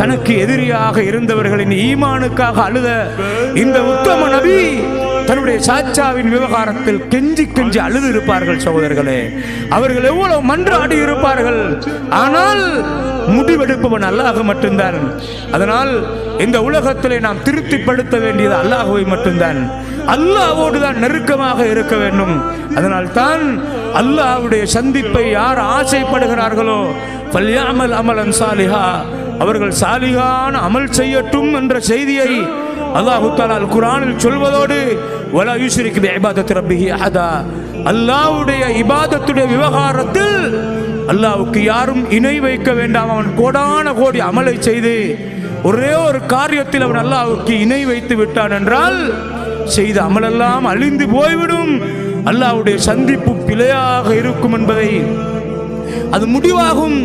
தனக்கு எதிரியாக இருந்தவர்களின் ஈமானுக்காக அழுத. இந்த உத்தம நபி தன்னுடைய சாச்சாவின் விவகாரத்தில் கெஞ்சி கெஞ்சி அழுது இருப்பார்கள் சகோதரர்களே. அவர்கள் எவ்வளவு மன்றாடி இருப்பார்கள். ஆனால் முடிவெடுப்பவன் அல்லாஹ் மட்டும்தான். அதனால் இந்த உலகத்திலே நாம் திருப்திப்படுத்த வேண்டியது அல்லாஹுவை மட்டும்தான். அல்லாஹோடு தான் நெருக்கமாக இருக்க வேண்டும். அதனால் தான் அல்லாஹ்வுடைய சந்திப்பை யார் ஆசைப்படுகிறார்களோ பல்யாமல் அமலன் சாலிஹா அவர்கள் சாலிகான அமல் செய்யட்டும் என்ற செய்தியை அல்லாஹு தாலால் குரானில் சொல்வதோடு வலா யூஸ்ரிக் இபாதத் ரப்பிஹி அஹதா. அல்லாஹ்வுடைய இபாதத்துடைய விவகாரத்தில் அல்லாஹ்வுக்கு யாரும் இணை வைக்க வேண்டாம். அவன் கோடான கோடி அமலை செய்து ஒரே ஒரு காரியத்தில் அவன் அல்லாஹ்வுக்கு இணை வைத்து விட்டான் என்றால் செய்த அமலெல்லாம் அழிந்து போய்விடும். அல்லாஹ்வுடைய சந்திப்பு பிழையாக இருக்கும் என்பதை அது முடிவாகும்.